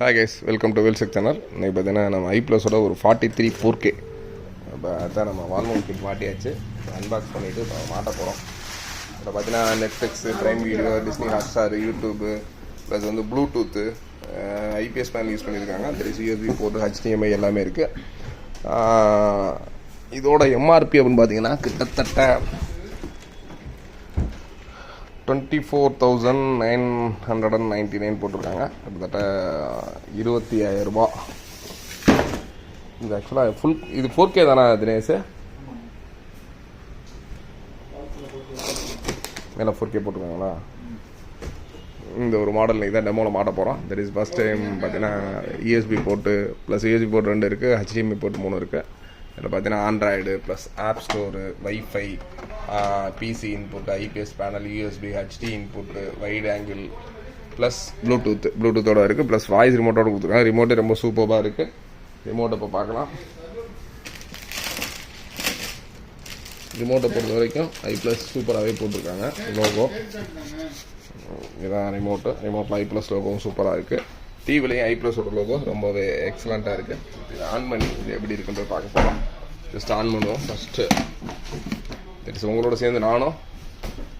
Hi guys welcome to வெல்செக் channel இன்றைக்கி பார்த்தீங்கன்னா நம்ம ஐ ப்ளஸோட ஒரு ஃபார்ட்டி த்ரீ ஃபோர் கே இப்போ அதுதான் நம்ம வால்மோன் கிட் மாட்டியாச்சு. அன்பாக்ஸ் பண்ணிவிட்டு இப்போ மாட்ட போகிறோம் இப்போ பார்த்தீங்கன்னா Netflix prime video Disney Hotstar YouTube plus வந்து ப்ளூடூத்து ஐபிஎஸ் பேனல் யூஸ் பண்ணியிருக்காங்க. தெரி சிஎஸ்பி போர்ட்டு ஹெச்டிஎம்ஐ எல்லாமே இருக்குது இதோட எம்ஆர்பி அப்படின்னு பார்த்தீங்கன்னா கிட்டத்தட்ட twenty four thousand nine hundred and ninety nine போட்டிருக்காங்க. கிட்டத்தட்ட இருபத்தி ஆயிரரூபா இது ஆக்சுவலாக ஃபுல் இது ஃபோர் கே தானே தினேஷ்? மேலே ஃபோர் கே போட்டிருக்காங்களா? இந்த ஒரு மாடல் இதான் டெமோவில் மாட்ட போகிறோம் தட் இஸ் ஃபஸ்ட் டைம் பார்த்தீங்கன்னா இஎஸ்பி போட்டு ப்ளஸ் யூஎஸ்பி போர்ட் ரெண்டு இருக்குது ஹெச்டிஎம்ஐ போர்ட் மூணு இருக்குது இதில் பார்த்தீங்கன்னா Android plus app store WiFi PC input IPS panel USB HD input wide angle plus Bluetooth ப்ளூடூத்தோட இருக்குது ப்ளஸ் வாய்ஸ் ரிமோட்டோட கொடுத்துருக்காங்க. ரிமோட்டே ரொம்ப சூப்பராக இருக்குது ரிமோட்டை இப்போ பார்க்கலாம். ரிமோட்டை பொறுத்த வரைக்கும் ஐ ப்ளஸ் சூப்பராகவே போட்டிருக்காங்க. லோகோ இதான் ரிமோட்டு ரிமோட்டில் ஐ ப்ளஸ் லோகோவும் சூப்பராக இருக்குது டிவிலையும் ஐ ப்ளஸோட லோகோ ரொம்பவே எக்ஸலண்ட்டாக இருக்குது இது ஆன் பண்ணி இது எப்படி இருக்குன்றது பார்க்க போகலாம் ஜஸ்ட் ஆன் பண்ணுவோம். ஃபஸ்ட்டு தெரிஞ்சு உங்களோட சேர்ந்து நானும்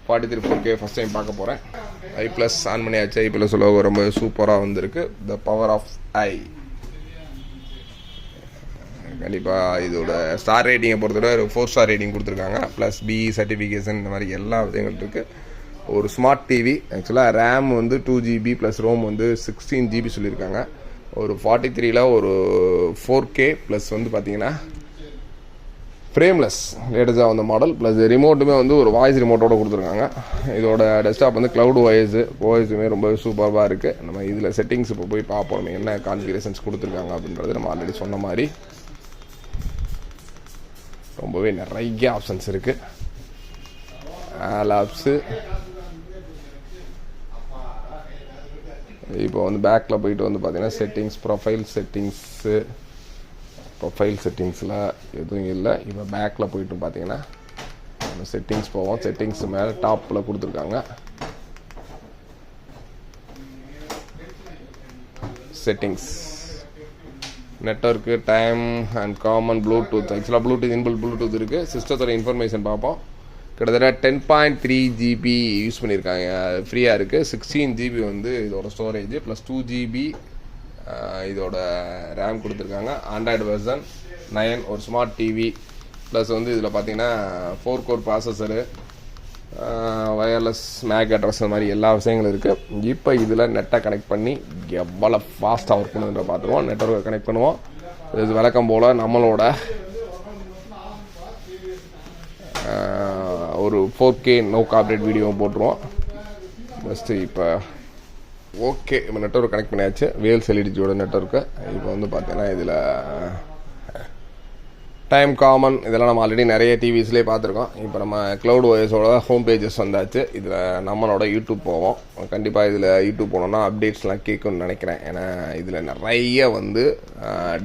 forty three four K first time பார்க்க போகிறேன் ஐ ப்ளஸ் ஆன் பண்ணியாச்சு. ஐ ப்ளஸ் லோகோ ரொம்ப சூப்பராக வந்திருக்கு. த பவர் ஆஃப் ஐ கண்டிப்பாக இதோட ஸ்டார் ரேட்டிங்கை பொறுத்தவரை ஒரு ஃபோர் ஸ்டார் ரேட்டிங் கொடுத்துருக்காங்க. ப்ளஸ் பி சர்டிஃபிகேஷன் இந்த மாதிரி எல்லா விஷயங்கள் இருக்குது ஒரு ஸ்மார்ட் டிவி ஆக்சுவலாக ரேம் வந்து டூ ஜிபி ப்ளஸ் ரோம் வந்து சிக்ஸ்டீன் ஜிபி சொல்லியிருக்காங்க. ஒரு ஃபார்ட்டி த்ரீல ஒரு ஃபோர் கே ப்ளஸ் வந்து பார்த்தீங்கன்னா ஃப்ரேம்லெஸ் லேட்டஸ்ட்டாக வந்த மாடல் ப்ளஸ் ரிமோட்டுமே வந்து ஒரு வாய்ஸ் ரிமோட்டோட கொடுத்துருக்காங்க. இதோட டெஸ்க்டாப் வந்து க்ளவுட் வாய்ஸு வாய்ஸுமே ரொம்ப சூப்பராக இருக்குது நம்ம இதில் செட்டிங்ஸ் இப்போ போய் பார்ப்போம். என்ன கான்ஃபிகரேஷன்ஸ் கொடுத்துருக்காங்க அப்படின்றது நம்ம ஆல்ரெடி சொன்ன மாதிரி. ரொம்பவே நிறைய ஆப்ஷன்ஸ் இருக்குது ஆல் ஆப்ஸு இப்போ வந்து பேக்கில் போயிட்டு வந்து பார்த்தீங்கன்னா செட்டிங்ஸ் ப்ரொஃபைல் செட்டிங்ஸு ப்ரொஃபைல் செட்டிங்ஸில் எதுவும் இல்லை. இப்போ பேக்கில் போயிட்டு பார்த்தீங்கன்னா நம்ம செட்டிங்ஸ் போவோம். செட்டிங்ஸ் மேலே டாப்பில் கொடுத்துருக்காங்க. Settings network time and common Bluetooth ஆக்சுவலாக ப்ளூடூத் இன்பில் ப்ளூடூத் இருக்குது சிஸ்டத்தோட இன்ஃபர்மேஷன் பார்ப்போம். கிட்டத்தட்ட ten point three GB use பண்ணியிருக்காங்க. ஃப்ரீயாக இருக்குது சிக்ஸ்டீன் ஜிபி வந்து இதோட ஸ்டோரேஜ் ப்ளஸ் டூ ஜிபி இதோட ரேம் கொடுத்துருக்காங்க. ஆண்ட்ராய்டு வெர்சன் நயன் ஒரு ஸ்மார்ட் டிவி ப்ளஸ் வந்து இதில் பார்த்தீங்கன்னா four core processor wireless MAC address அந்த மாதிரி எல்லா விஷயங்களும் இருக்குது இப்போ இதில் நெட்டை கனெக்ட் பண்ணி எவ்வளோ ஃபாஸ்ட்டாக ஒர்க் பண்ணுன்ற பார்த்துருவோம். நெட்ஒர்க்கை கனெக்ட் பண்ணுவோம். இது வழக்கம் போல் நம்மளோட ஒரு ஃபோர் கே நோ காப்ரேட் வீடியோவும் போட்டுருவோம். ஃபஸ்ட்டு இப்போ ஓகே இப்போ நெட்ஒர்க் கனெக்ட் பண்ணியாச்சு. வேல்ஸ் எல்இடிஜியோட நெட்ஒர்க்கு இப்போ வந்து பார்த்தீங்கன்னா இதில் டைம் காமன் இதெல்லாம் நம்ம ஆல்ரெடி நிறைய டிவிஸ்லேயே பார்த்துருக்கோம். இப்போ நம்ம க்ளவுட் ஓஎஸோட ஹோம் பேஜஸ் வந்தாச்சு. இதில் நம்மளோட யூடியூப் போவோம். கண்டிப்பாக இதில் யூடியூப் போனோம்னா அப்டேட்ஸ்லாம் கேட்கும்னு நினைக்கிறேன். ஏன்னா இதில் நிறைய வந்து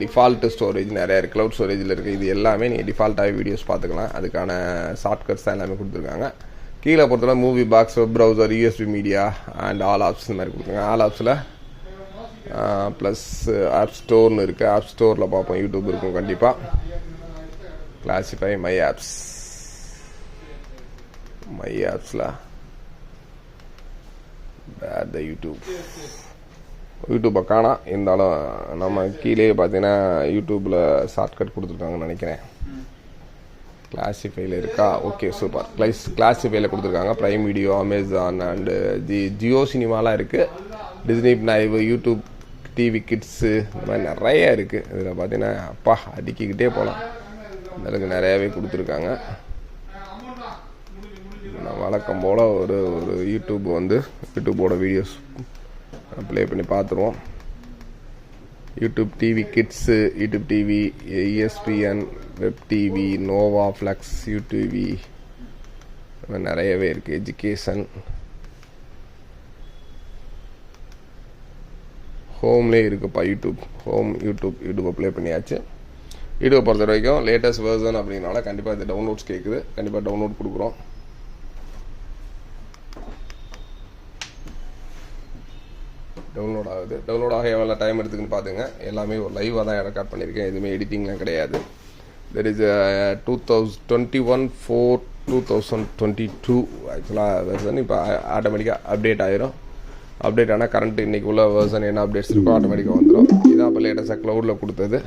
டிஃபால்ட்டு ஸ்டோரேஜ் நிறைய இருக்குது க்ளவுட் ஸ்டோரேஜில் இருக்குது இது எல்லாமே நீங்கள் டிஃபால்ட்டாக வீடியோஸ் பார்த்துக்கலாம். அதுக்கான ஷார்ட்கட்ஸ் தான் எல்லாமே கொடுத்துருக்காங்க. கீழே பொறுத்தவரை movie box web browser USB media and all apps இந்த மாதிரி கொடுத்துருக்காங்க. ஆல் ஆப்ஸில் ப்ளஸ் ஆப் ஸ்டோர்னு இருக்குது ஆப் ஸ்டோரில் பார்ப்போம். யூடியூப் இருக்கும் கண்டிப்பாக கிளாசிஃபை மை ஆப்ஸ் மை ஆப்ஸில் பேட் த யூடியூப் யூடியூப்பை காணா. இருந்தாலும் நம்ம கீழே பார்த்தீங்கன்னா யூடியூப்பில் ஷார்ட்கட் கொடுத்துருக்காங்கன்னு நினைக்கிறேன். கிளாசிஃபைல இருக்கா? ஓகே சூப்பர் கிளாஸ் கிளாசிஃபைல கொடுத்துருக்காங்க. ப்ரைம் வீடியோ அமேசான் அண்டு ஜி ஜியோ சினிமாலாம் இருக்குது டிஸ்னி நைவ் யூடியூப் டிவி கிட்ஸு இந்த மாதிரி நிறைய இருக்குது இதில் பார்த்தீங்கன்னா அப்பா அடிக்கிக்கிட்டே போகலாம் அந்தளவுக்கு நிறையாவே கொடுத்துருக்காங்க. நான் வழக்கம் போல் ஒரு ஒரு யூடியூப் வந்து யூடியூப்போட வீடியோஸ் ப்ளே பண்ணி பார்த்துருவோம். YouTube TV kids YouTube TV ESPN web TV Noah ஃப்ளக்ஸ் யூடிவி நிறையவே இருக்குது எஜுகேஷன் ஹோம்லேயே இருக்குப்பா யூடியூப் ஹோம் யூடியூப் யூடியூப்பை ப்ளே பண்ணியாச்சு. வீடியோ பொறுத்த வரைக்கும் லேட்டஸ்ட் வேர்சன் அப்படின்னால கண்டிப்பாக இது டவுன்லோட்ஸ் கேட்குது கண்டிப்பாக டவுன்லோட் கொடுக்குறோம். டவுன்லோட் ஆகுது. டவுன்லோட் ஆக எவ்வளோ டைம் எடுத்துக்குன்னு பார்த்துங்க எல்லாமே ஒரு லைவாக தான் ரெக்கார்ட் பண்ணியிருக்கேன் எதுவுமே எடிட்டிங்லாம் கிடையாது. There is two thousand twenty one for two thousand twenty two ஆக்சுவலாக வெர்சன் இப்போ ஆட்டோமேட்டிக்காக அப்டேட் ஆயிரும். அப்டேட் ஆனால் கரண்ட் இன்றைக்கி உள்ள வெர்சன் என்ன அப்டேட்ஸ் இருக்கோ ஆட்டோமேட்டிக்காக வந்துடும் இதான் இப்போ லேட்டஸ்ட்டாக க்ளவுடில் கொடுத்தது.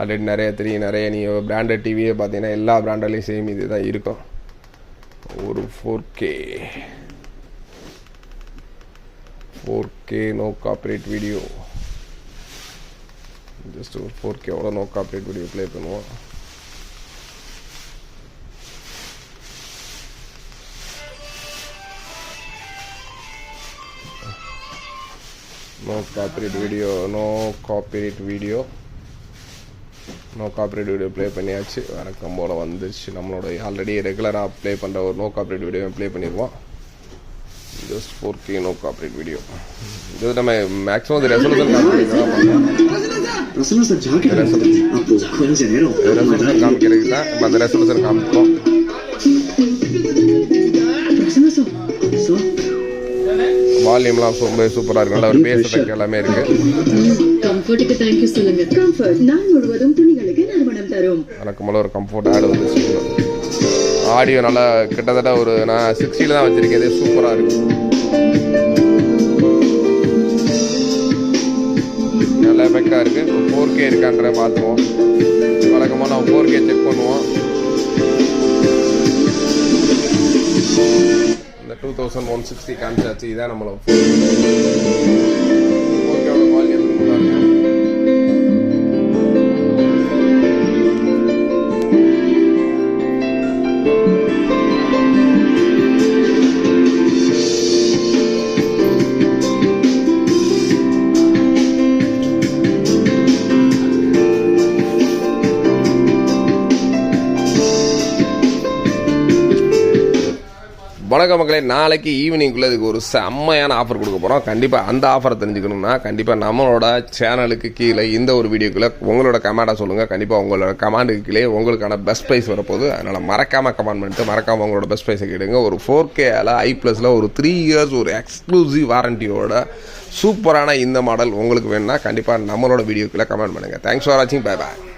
ஆல்ரெடி நிறைய தெரியும் நிறைய நீ பிராண்டட் டிவியே பார்த்தீங்கன்னா எல்லா பிராண்டட்லேயும் சேம் இது தான் இருக்கும். ஒரு four K four K no copyright video just ஒரு ஃபோர் கேவோட நோ காப்பரேட் வீடியோ ப்ளே பண்ணுவோம். No copyright video no copyright video no copyright video play பண்ணியாச்சு. வழக்கம் போல் வந்துருச்சு. நம்மளோட ஆல்ரெடி ரெகுலராக ப்ளே பண்ணுற ஒரு நோ காப்பரேட் வீடியோ ப்ளே பண்ணிடுவோம் just four K no copyright video இது நம்ம மேக்ஸிமம் இது ரெசல்யூஷன் காமிக்கிறதுக்கு தான். இப்போ அந்த ரெசல்யூஷன் காமிக்கிறோம். வால்யூம்லாம் ரொம்ப சூப்பராக இருக்கு நல்லா ஒரு பேசுறதுக்கு எல்லாமே இருக்குது கம்ஃபர்ட்டுக்கு தேங்க்யூ சொல்லுங்க. கம்ஃபர்ட் நாள் முழுவதும் துணிகளுக்கு நறுமணம் தரும். எனக்கு மேலே ஒரு கம்ஃபர்ட் ஆடு வந்துச்சு ஆடியோ நல்லா கிட்டத்தட்ட ஒரு நான் சிக்ஸ்டியில் தான் வச்சுருக்கேன். இது சூப்பராக இருக்கு நல்ல எஃபெக்டாக இருக்குது ஃபோர் கே இருக்கான்ற பார்த்துவோம் வழக்கமாக நம்ம ஃபோர் கே செக் பண்ணுவோம். இந்த டூ தௌசண்ட் ஒன் சிக்ஸ்டி காமிச்சாச்சு இதான் வணக்க மக்களே நாளைக்கு ஈவினிங்குள்ளே இதுக்கு ஒரு செம்மையான ஆஃபர் கொடுக்க போகிறோம் கண்டிப்பாக அந்த ஆஃபரை தெரிஞ்சுக்கணும்னா கண்டிப்பாக நம்மளோட சேனலுக்கு கீழே இந்த ஒரு வீடியோக்குள்ளே உங்களோட கமெண்டாக சொல்லுங்கள் கண்டிப்பாக உங்களோட கமாண்டுக்கு கீழே உங்களுக்கான பெஸ்ட் ப்ரைஸ் வரப்போகுது. அதனால் மறக்காமல் கமெண்ட் பண்ணிட்டு மறக்காமல் உங்களோட பெஸ்ட் ப்ரைஸை கேடுங்க ஒரு ஃபோர் கேல ஐ ப்ளஸில் ஒரு த்ரீ இயர்ஸ் ஒரு எக்ஸ்க்ளூசிவ் வாரண்டியோட சூப்பரான இந்த மாடல் உங்களுக்கு வேணும்னா கண்டிப்பாக நம்மளோட வீடியோக்குள்ளே கமெண்ட் பண்ணுங்கள் தேங்க்ஸ் ஃபார் வாட்சிங் பை பாய்